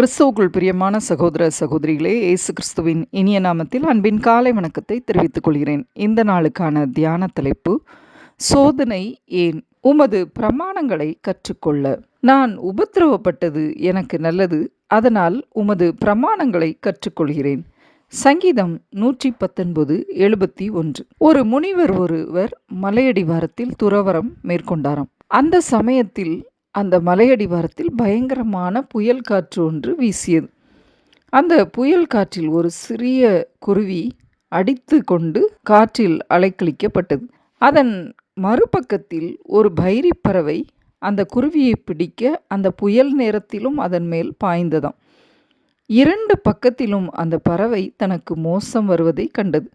கிறிஸ்துவுக்குள் பிரியமான சகோதர சகோதரிகளே இயேசு கிறிஸ்துவின் இனிய நாமத்தில் அன்பின் காலை வணக்கத்தை தெரிவித்துக் கொள்கிறேன். இந்த நாளுக்கான தியான தலைப்பு சோதனை ஏன் உமது பிரமாணங்களை கற்றுக்கொள்ள? நான் உபத்திரவப்பட்டது எனக்கு நல்லது அதனால் உமது பிரமாணங்களை கற்றுக்கொள்கிறேன். சங்கீதம் நூற்றி பத்தொன்பது எழுபத்தி ஒன்று. ஒரு முனிவர் ஒருவர் மலையடிவாரத்தில் துறவரம் மேற்கொண்டாராம். அந்த சமயத்தில் அந்த மலையடிவாரத்தில் பயங்கரமான புயல் காற்று ஒன்று வீசியது. அந்த புயல் காற்றில் ஒரு சிறிய குருவி அடித்து கொண்டு காற்றில் அலைக்கழிக்கப்பட்டது. அதன் மறுபக்கத்தில் ஒரு பைரி பறவை அந்த குருவியை பிடிக்க அந்த புயல் நேரத்திலும் அதன் மேல் பாய்ந்ததாம். இரண்டு பக்கத்திலும் அந்த பறவை தனக்கு மோசம் வருவதை கண்டது.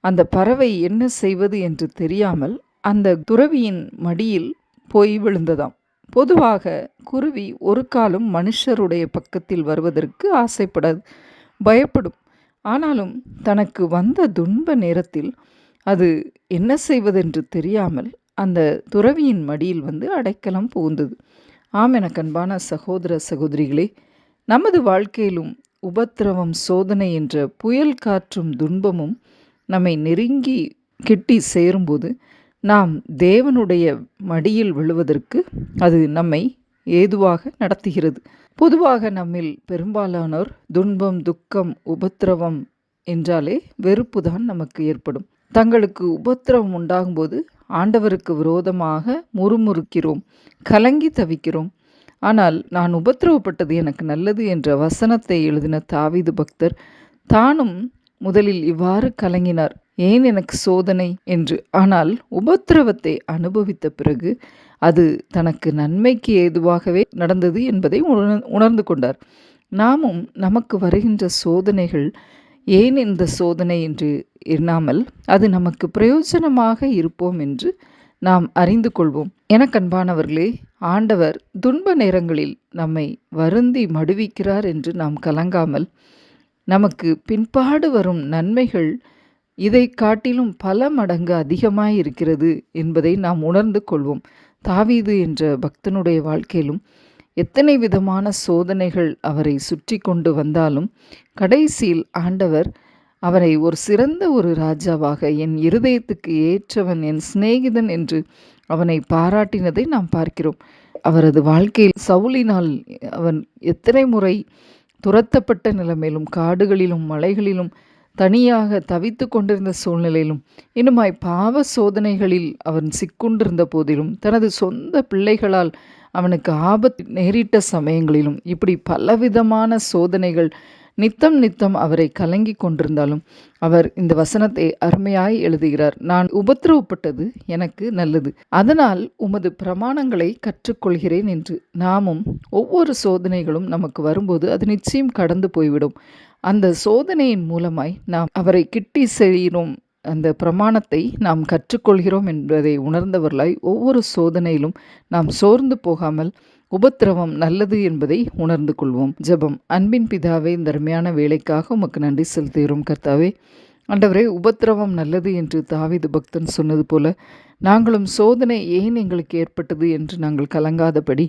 அந்த பறவை என்ன செய்வது என்று தெரியாமல் அந்த துறவியின் மடியில் போய் விழுந்ததாம். பொதுவாக குருவி ஒரு காலம் மனுஷருடைய பக்கத்தில் வருவதற்கு ஆசைப்படாது பயப்படும். ஆனாலும் தனக்கு வந்த துன்ப நேரத்தில் அது என்ன செய்வதென்று தெரியாமல் அந்த துறவியின் மடியில் வந்து அடைக்கலம் புகுந்தது. ஆம் என கண்பான சகோதர சகோதரிகளே நமது வாழ்க்கையிலும் உபத்திரவம் சோதனை என்ற புயல் காற்றும் துன்பமும் நம்மை நெருங்கி கிட்டி சேரும்போது நாம் தேவனுடைய மடியில் விழுவதற்கு அது நம்மை ஏதுவாக நடத்துகிறது. பொதுவாக நம்மில் பெரும்பாலானோர் துன்பம் துக்கம் உபத்திரவம் என்றாலே வெறுப்பு தான் நமக்கு ஏற்படும். தங்களுக்கு உபத்திரவம் உண்டாகும்போது ஆண்டவருக்கு விரோதமாக முறுமுறுக்கிறோம் கலங்கி தவிக்கிறோம். ஆனால் நான் உபத்திரவப்பட்டது எனக்கு நல்லது என்ற வசனத்தை எழுதின தாவிது பக்தர் தானும் முதலில் இவ்வாறு கலங்கினார் ஏன் எனக்கு சோதனை? என்று. ஆனால் உபத்திரவத்தை அனுபவித்த பிறகு அது தனக்கு நன்மைக்கு ஏதுவாகவே நடந்தது என்பதை உணர்ந்து கொண்டார். நாமும் நமக்கு வருகின்ற சோதனைகள் ஏன் இந்த சோதனை என்று எண்ணாமல் அது நமக்கு பிரயோஜனமாக இருப்போம் என்று நாம் அறிந்து கொள்வோம். என கண்பானவர்களே ஆண்டவர் துன்ப நேரங்களில் நம்மை வருந்தி மடுவிக்கிறார் என்று நாம் கலங்காமல் நமக்கு பின்பாடு வரும் நன்மைகள் இதை காட்டிலும் பல மடங்கு அதிகமாய் இருக்கிறது என்பதை நாம் உணர்ந்து கொள்வோம். தாவீது என்ற பக்தனுடைய வாழ்க்கையிலும் எத்தனை விதமான சோதனைகள் அவரை சுற்றி கொண்டு வந்தாலும் கடைசியில் ஆண்டவர் அவரை ஒரு சிறந்த ஒரு ராஜாவாக என் இருதயத்துக்கு ஏற்றவன் என் சிநேகிதன் என்று அவனை பாராட்டினதை நாம் பார்க்கிறோம். அவரது வாழ்க்கையில் சவுளினால் அவன் எத்தனை முறை துரத்தப்பட்ட நிலைமையிலும் காடுகளிலும் மலைகளிலும் தனியாக தவித்து கொண்டிருந்த சூழ்நிலையிலும் இன்னுமாய் பாவ சோதனைகளில் அவன் சிக்குண்டிருந்த போதிலும் தனது சொந்த பிள்ளைகளால் அவனுக்கு ஆபத்து நேரிட்ட சமயங்களிலும் இப்படி பலவிதமான சோதனைகள் நித்தம் நித்தம் அவரை கலங்கி கொண்டிருந்தாலும் அவர் இந்த வசனத்தை அருமையாய் எழுதுகிறார். நான் உபத்திரவப்பட்டது எனக்கு நல்லது. அதனால் உமது பிரமாணங்களை கற்றுக்கொள்கிறேன் என்று நாமும் ஒவ்வொரு சோதனைகளும் நமக்கு வரும்போது அது நிச்சயம் கடந்து போய்விடும். அந்த சோதனையின் மூலமாய் நாம் அவரை கிட்டி செய்கிறோம் அந்த பிரமாணத்தை நாம் கற்றுக்கொள்கிறோம் என்பதை உணர்ந்தவர்களாய் ஒவ்வொரு சோதனையிலும் நாம் சோர்ந்து போகாமல் உபத்திரவம் நல்லது என்பதை உணர்ந்து கொள்வோம். ஜபம். அன்பின் பிதாவே இந்த அருமையான வேலைக்காக உமக்கு நன்றி செலுத்துகிறோம். கர்த்தாவே ஆண்டவரே உபத்திரவம் நல்லது என்று தாவிது பக்தன் சொன்னது போல நாங்களும் சோதனை ஏன் எங்களுக்கு ஏற்பட்டது என்று நாங்கள் கலங்காதபடி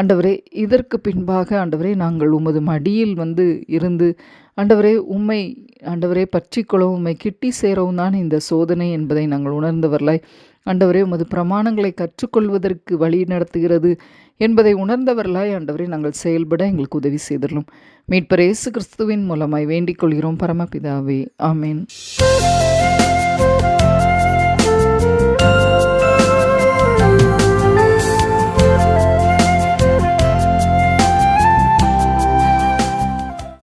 ஆண்டவரே இதற்கு பின்பாக ஆண்டவரே நாங்கள் உமது மடியில் வந்து இருந்து ஆண்டவரே உம்மை ஆண்டவரே பற்றிக்கொள்ளவும் உம்மை கிட்டி சேரவும் தான் இந்த சோதனை என்பதை நாங்கள் உணர்ந்தவர்களாய். ஆண்டவரே உமது பிரமாணங்களை கற்றுக்கொள்வதற்கு வழி நடத்துகிறது என்பதை உணர்ந்தவர்களாய் ஆண்டவரே நாங்கள் செயல்பட எங்களுக்கு உதவி செய்துள்ளோம் மீட்பர் இயேசு கிறிஸ்துவின் மூலமாய் வேண்டிக் கொள்கிறோம் பரமபிதாவே. ஆமேன்.